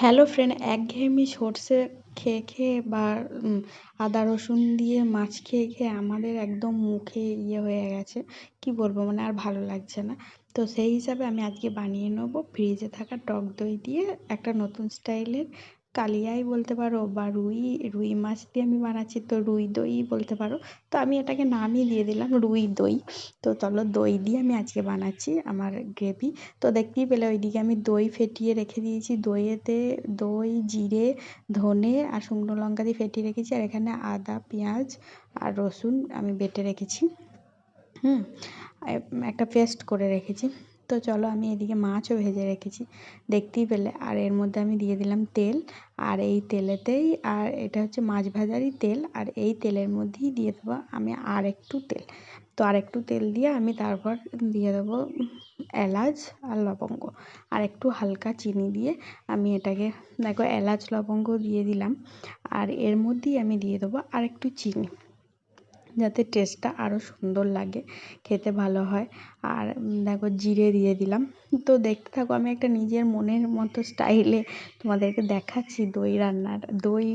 Hello friend একঘেয়েমি সর্ষে খেয়ে খেয়ে বা আদা রসুন দিয়ে মাছ খেয়ে খেয়ে আমাদের একদম মুখে ইয়ে হয়ে গেছে। কি বলব? মানে আর ভালো লাগছে না। তো সেই হিসাবে আমি আজকে বানিয়ে নেব। ফ্রিজে থাকা টক দই দিয়ে একটা নতুন স্টাইলের কালিয়াই বলতে পারো বা রুই রুই মাছ দিয়ে আমি বানাচ্ছি, তো রুই দই বলতে পারো। তো আমি এটাকে নামই দিয়ে দিলাম রুই দই। তো চলো দই দিয়ে আমি আজকে বানাচ্ছি আমার গ্রেভি। তো দেখতেই পেলে ওইদিকে আমি দই ফেটিয়ে রেখে দিয়েছি। দইয়েতে দই, জিরে, ধনে আর শুকনো লঙ্কা দিয়ে ফেটিয়ে রেখেছি। আর এখানে আদা, পেঁয়াজ আর রসুন আমি বেটে রেখেছি। হুম একটা পেস্ট করে রেখেছি। তো চলো আমি এদিকে মাছও ভেজে রেখেছি। দেখতেই পেলে। আর এর মধ্যে আমি দিয়ে দিলাম তেল। আর এই তেলেতেই আর এটা হচ্ছে মাছ ভাজারই তেল। আর এই তেলের মধ্যেই দিয়ে দেবো আমি আর একটু তেল। তো আর একটু তেল দিয়ে আমি তারপর দিয়ে দেবো এলাচ আর লবঙ্গ। আর একটু হালকা চিনি দিয়ে আমি এটাকে, দেখো এলাচ, লবঙ্গ দিয়ে দিলাম। আর এর মধ্যেই আমি দিয়ে দেবো আর একটু চিনি। যাতে টেস্টটা আরও সুন্দর লাগে, খেতে ভালো হয়। আর দেখো জিরে দিয়ে দিলাম। তো দেখতে থাকো, আমি একটা নিজের মনের মতো স্টাইলে তোমাদেরকে দেখাচ্ছি দই রান্নার, দই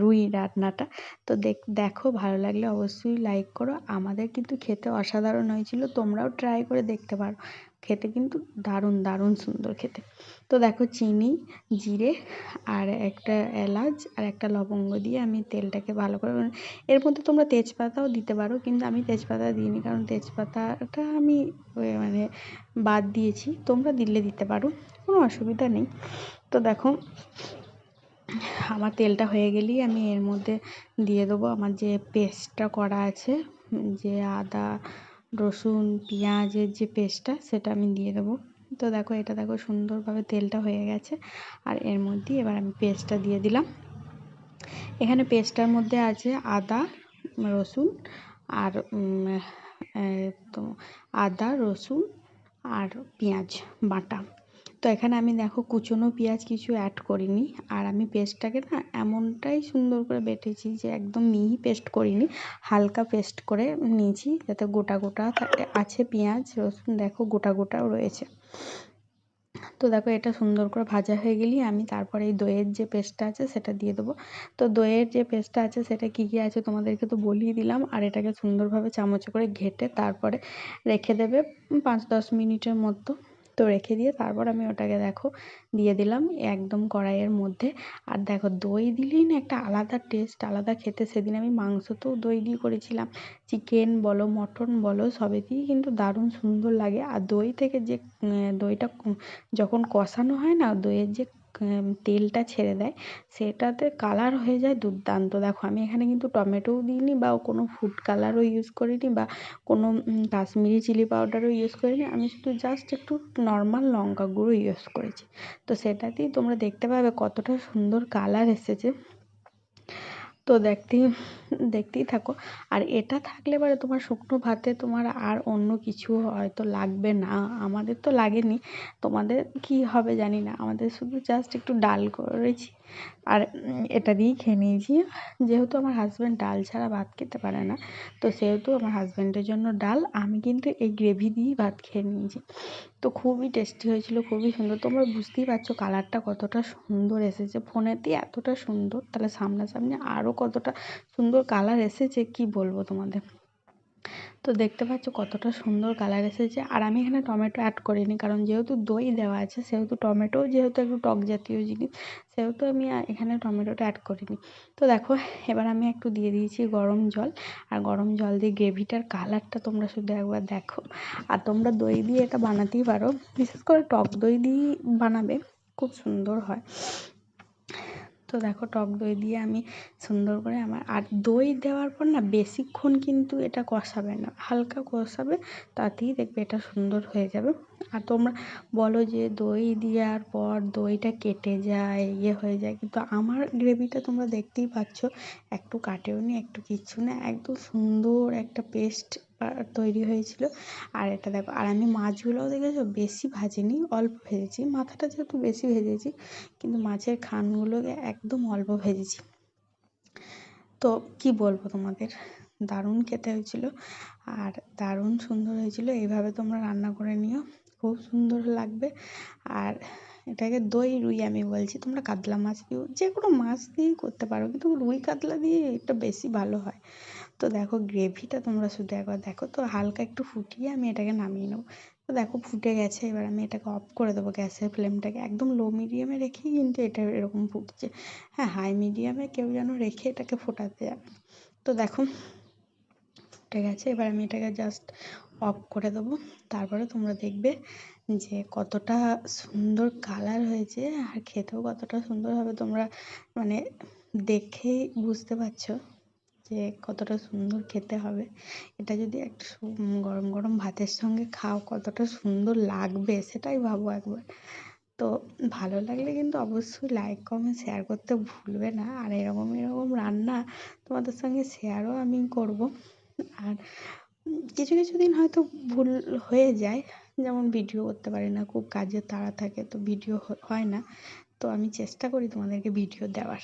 রুই রান্নাটা। তো দেখ, দেখো ভালো লাগলে অবশ্যই লাইক করো। আমাদের কিন্তু খেতে অসাধারণ হয়েছিল, তোমরাও ট্রাই করে দেখতে পারো। খেতে কিন্তু দারুণ দারুণ সুন্দর খেতে। তো দেখো চিনি, জিরে আর একটা এলাচ আর একটা লবঙ্গ দিয়ে আমি তেলটাকে ভালো করে এর মধ্যে তোমরা তেজপাতাও দিতে পারো কিন্তু আমি তেজপাতা দিইনি কারণ তেজপাতাটা আমি মানে বাদ দিয়েছি, তোমরা দিলে দিতে পারো, কোনো অসুবিধা নেই। তো দেখো আমার তেলটা হয়ে গেলেই আমি এর মধ্যে দিয়ে দেবো আমার যে পেস্টটা করা আছে, যে আদা রসুন, পেঁয়াজের যে পেস্টটা সেটা আমি দিয়ে দেবো। তো দেখো, এটা দেখো সুন্দরভাবে তেলটা হয়ে গেছে। আর এর মধ্যে এবার আমি পেস্টটা দিয়ে দিলাম। এখানে পেস্টটার মধ্যে আছে আদা, রসুন আর তো আদা, রসুন আর পেঁয়াজ বাটা। তো এখানে আমি দেখো কুচনো পেঁয়াজ কিছু অ্যাড করিনি। আর আমি পেস্টটাকে না এমনটাই সুন্দর করে বেটেছি যে একদম মিহি পেস্ট করিনি, হালকা পেস্ট করে নিয়েছি যাতে গোটা গোটা আছে পেঁয়াজ, রসুন, দেখো গোটা গোটাও রয়েছে। তো দেখো এটা সুন্দর করে ভাজা হয়ে গেলেই আমি তারপরে এই দইয়ের যে পেস্টটা আছে সেটা দিয়ে দেবো। তো দইয়ের যে পেস্টটা আছে সেটা কী কী আছে তোমাদেরকে তো বলিয়ে দিলাম, আর এটাকে সুন্দরভাবে চামচ করে ঘেটে তারপরে রেখে দেবে পাঁচ দশ মিনিটের মতো। তো রেখে দিয়ে তারপর আমি ওটাকে দেখো দিয়ে দিলাম একদম কড়াইয়ের মধ্যে। আর দেখো দই দিলেই না একটা আলাদা টেস্ট আলাদা খেতে। সেদিন আমি মাংস তো দই দিয়ে করেছিলাম। চিকেন বলো মটন বলো, সবেতেই কিন্তু দারুণ সুন্দর লাগে। আর দই থেকে যে দইটা যখন কষানো হয় না, দইয়ের যে তেলটা ছেড়ে দেয়। সেটাতে কালার হয়ে যায় দুর্দান্ত। দেখো, আমি এখানে কিন্তু টমেটোও দিইনি বা কোনো ফুড কালারও ইউজ করিনি বা কোনো কাশ্মীরি চিলি পাউডারও ইউজ করিনি। আমি শুধু জাস্ট একটু নর্মাল লঙ্কা গুঁড়ো ইউজ করেছি। তো সেটাতেই তোমরা দেখতে পাবে কতটা সুন্দর কালার এসেছে। তো দেখতেই দেখতেই থাকো। আর এটা থাকলে পরে তোমার শুকনো ভাতে তোমার আর অন্য কিছু হয়তো লাগবে না। আমাদের তো লাগেনি। তোমাদের কি হবে জানি না। আমাদের শুধু জাস্ট একটু ডাল করেছি। আর এটা দিয়েই খেয়ে নিয়েছি। যেহেতু আমার হাজব্যান্ড ডাল ছাড়া ভাত খেতে পারে না, তো সেহেতু আমার হাজব্যান্ডের জন্য ডাল, আমি কিন্তু এই গ্রেভি দিয়েই ভাত খেয়ে নিয়েছি। তো খুবই টেস্টি হয়েছিল, খুবই সুন্দর। তোমরা বুঝতেই পারছ কালারটা কতটা সুন্দর এসেছে। ফোনেতে এতটা সুন্দর, তাহলে সামনাসামনি আরও কতটা সুন্দর কালার এসেছে, কি বলব তোমাদের? তো দেখতে পাচ্ছ কতটা সুন্দর কালার এসেছে। আর আমি এখানে টমেটো অ্যাড করিনি, কারণ যেহেতু দই দেওয়া আছে, সেহেতু টমেটো যেহেতু একটু টক জাতীয় জিনিস, সেহেতু আমি এখানে টমেটোটা অ্যাড করিনি। তো দেখো, এবার আমি একটু দিয়ে দিয়েছি গরম জল, আর গরম জল দিয়ে গ্রেভিটার কালারটা তোমরা শুধু একবার দেখো। আর তোমরা দই দিয়ে এটা বানাতেই পারো, বিশেষ করে টক দই দিয়েই বানাবে, খুব সুন্দর হয়। তো দেখো টক দই দিয়ে আমি সুন্দর করে আমার, আর দই দেওয়ার পর না বেশিক্ষণ কিন্তু এটা কষাবে না, হালকা কষাবে তাতেই দেখবে এটা সুন্দর হয়ে যাবে। আর তোমরা বলো যে দই দেওয়ার পর দইটা কেটে যায় ইয়ে হয়ে যায়, কিন্তু আমার গ্রেভিটা তোমরা দেখতেই পাচ্ছ, একটু কাটেও নি একটু কিচ্ছু না, একদম সুন্দর একটা পেস্ট তৈরি হয়েছিল। আর এটা দেখো, আর আমি মাছগুলোও দেখেছ? বেশি ভাজিনি, অল্প ভেজেছি। মাথাটা যেহেতু বেশি ভেজেছি, কিন্তু মাছের খানগুলোকে একদম অল্প ভেজেছি। তো কি বলব তোমাদের? দারুণ খেতে হয়েছিল। আর দারুণ সুন্দর হয়েছিল। এইভাবে তোমরা রান্না করে নিও। খুব সুন্দর লাগবে। আর এটাকে দই, রুই আমি বলছি। তোমরা কাতলা মাছ দিও যে কোনো মাছ দিয়েই করতে পারো, কিন্তু রুই কাতলা দিয়ে এটা বেশি ভালো হয়। তো দেখো গ্রেভিটা তোমরা শুধু একবার দেখো। তো হালকা একটু ফুটিয়ে আমি এটাকে নামিয়ে নেব। তো দেখো ফুটে গেছে, এবার আমি এটাকে অফ করে দেবো গ্যাসের ফ্লেমটাকে। একদম লো মিডিয়ামে রেখেই কিন্তু এটা এরকম ফুটছে। হ্যাঁ হাই মিডিয়ামে কেউ যেন রেখে এটাকে ফোটাতে যাবে। তো দেখো ফুটে গেছে, এবার আমি এটাকে জাস্ট অফ করে দেবো। তারপরে তোমরা দেখবে যে কতটা সুন্দর কালার হয়েছে আর খেতেও কতটা সুন্দর হবে তোমরা মানে দেখেই বুঝতে পারছ। যে কতটা সুন্দর খেতে হবে। এটা যদি একটু গরম গরম ভাতের সঙ্গে খাও, কতটা সুন্দর লাগবে সেটাই ভাবো একবার। তো ভালো লাগলে কিন্তু অবশ্যই লাইক কমেন্ট শেয়ার করতে ভুলবে না। আর এরকম এরকম রান্না তোমাদের সঙ্গে শেয়ারও আমি করব। আর কিছু কিছু দিন হয়তো ভুল হয়ে যায়। যেমন ভিডিও করতে পারি না, খুব কাজের তাড়া থাকে, তো ভিডিও হয় না। তো আমি চেষ্টা করি তোমাদেরকে ভিডিও দেওয়ার।